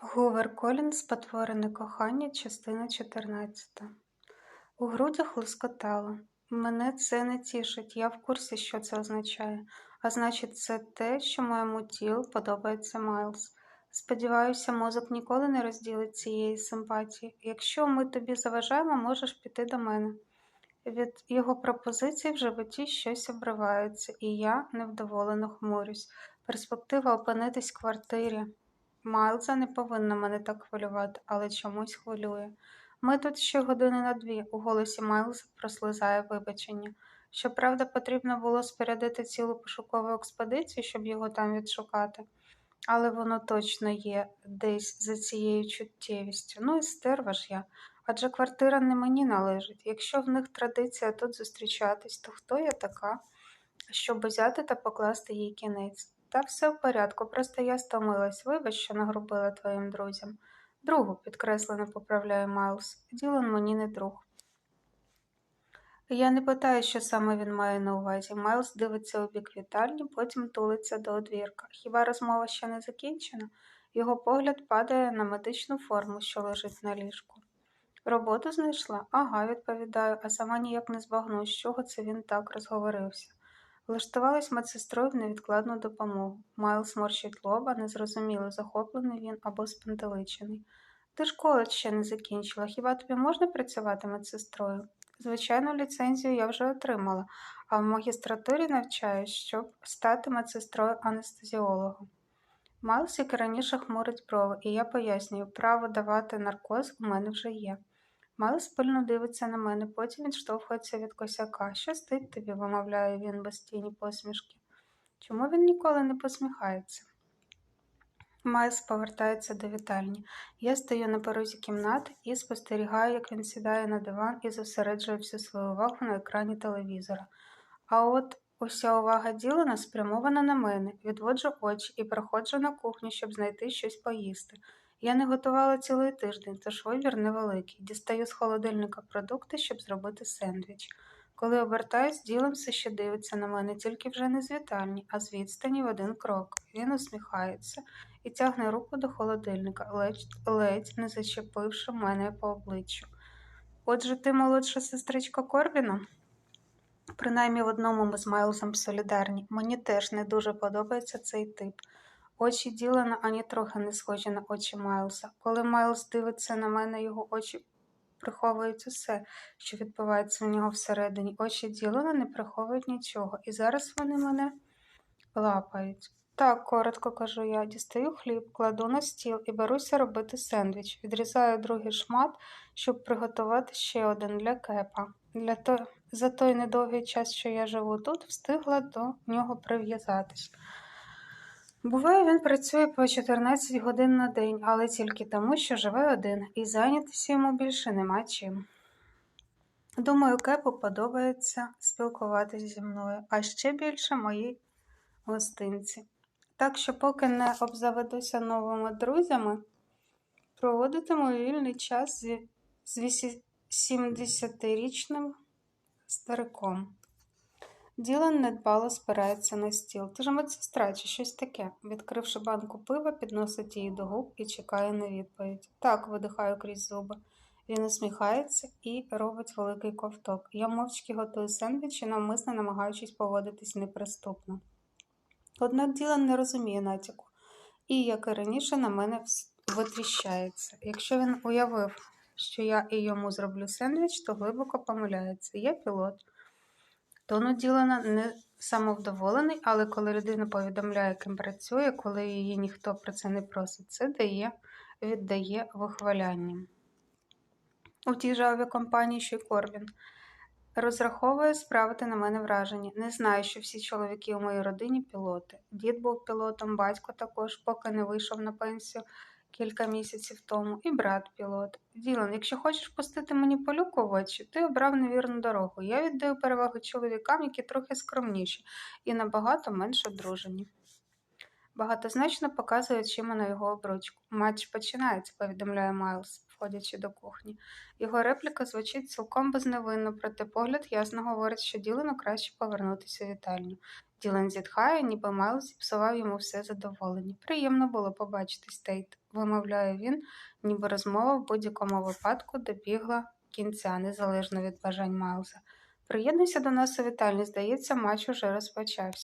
Гувер Колінс Спотворене кохання, частина 14 У грудях лискотало. Мене це не тішить, я в курсі, що це означає. А значить, це те, що моєму тілу подобається Майлз. Сподіваюся, мозок ніколи не розділить цієї симпатії. Якщо ми тобі заважаємо, можеш піти до мене. Від його пропозицій в животі щось обривається, і я невдоволено хмурюсь. Перспектива опинитись в квартирі. Майлза не повинна мене так хвилювати, але чомусь хвилює. Ми тут ще години на дві, у голосі Майлза прослизає вибачення. Щоправда, потрібно було спорядити цілу пошукову експедицію, щоб його там відшукати, але воно точно є десь за цією чуттєвістю. Ну і стерва ж я. Адже квартира не мені належить. Якщо в них традиція тут зустрічатись, то хто я така, щоб взяти та покласти їй кінець? Та все в порядку, просто я стомилась. Вибач, що нагрубила твоїм друзям. Другу, підкреслено поправляє Майлз. Ділан мені не друг. Я не питаю, що саме він має на увазі. Майлз дивиться у бік вітальні, потім тулиться до одвірка. Хіба розмова ще не закінчена? Його погляд падає на медичну форму, що лежить на ліжку. Роботу знайшла? Ага, відповідаю, а сама ніяк не збагну, з чого це він так розговорився. Влаштувалась медсестрою в невідкладну допомогу. Майлз морщить лоба, незрозуміло, захоплений він або спантеличений. Ти коледж ще не закінчила. Хіба тобі можна працювати медсестрою? Звичайну ліцензію я вже отримала, а в магістратурі навчаюсь, щоб стати медсестрою анестезіологом. Майлз, як і раніше, хмурить брови, і я пояснюю, право давати наркоз у мене вже є. Майлз пильно дивиться на мене, потім відштовхується від косяка. Що стить тобі, вимовляє він без тіні посмішки. Чому він ніколи не посміхається? Майлз повертається до вітальні. Я стою на порозі кімнати і спостерігаю, як він сідає на диван і зосереджує всю свою увагу на екрані телевізора. А от уся увага Ділана спрямована на мене, відводжу очі і проходжу на кухню, щоб знайти щось поїсти. Я не готувала цілий тиждень, тож вибір невеликий. Дістаю з холодильника продукти, щоб зробити сендвіч. Коли обертаюсь, ділом все ще дивиться на мене, тільки вже не з вітальні, а з відстані в один крок. Він усміхається і тягне руку до холодильника, ледь, ледь не зачепивши мене по обличчю. Отже, ти молодша сестричка Корбіна? Принаймні в одному ми з Майлзом солідарні. Мені теж не дуже подобається цей тип. Очі Ділана ані трохи не схожі на очі Майлза. Коли Майлз дивиться на мене, його очі приховують усе, що відбувається в нього всередині. Очі Ділана не приховують нічого, і зараз вони мене лапають. Так, коротко кажу я, дістаю хліб, кладу на стіл і беруся робити сендвіч. Відрізаю другий шмат, щоб приготувати ще один для кепа. Для то... За той недовгий час, що я живу тут, встигла до нього прив'язатись. Буває, він працює по 14 годин на день, але тільки тому, що живе один, і зайнятися йому більше нема чим. Думаю, Кепу подобається спілкуватися зі мною, а ще більше моїй гостинці. Так що, поки не обзаведуся новими друзями, проводитиму вільний час з 70-річним стариком. Ділан недбало спирається на стіл. Ти ж медсестра чи щось таке. Відкривши банку пива, підносить її до губ і чекає на відповідь. Так, видихаю крізь зуби. Він усміхається і робить великий ковток. Я мовчки готую сендвічі, навмисно намагаючись поводитись неприступно. Однак Ділан не розуміє натяку, і, як і раніше, на мене витріщається. Якщо він уявив, що я і йому зроблю сендвіч, то глибоко помиляється. Я пілот. Тону Ділана не самовдоволений, але коли людина повідомляє, ким працює, коли її ніхто про це не просить, це дає, віддає вихвалянням. У тій же авіакомпанії, що й Корбін. Розраховує справити на мене враження. Не знаю, що всі чоловіки у моїй родині пілоти. Дід був пілотом, батько також, поки не вийшов на пенсію кілька місяців тому, і брат пілот. Ділан, якщо хочеш пустити мені полюку в очі, ти обрав невірну дорогу. Я віддаю перевагу чоловікам, які трохи скромніші і набагато менш одружені. Багатозначно показує очима на його обручку. Матч починається, повідомляє Майлз, входячи до кухні. Його репліка звучить цілком безневинно, проте погляд ясно говорить, що Ділену краще повернутися в вітальню. Ділан зітхає, ніби Майлз зіпсував йому все задоволення. Приємно було побачитись, Тейт, вимовляє він, ніби розмова в будь-якому випадку добігла кінця, незалежно від бажань Майлза. Приєднуйся до нас у вітальні, здається, матч уже розпочався.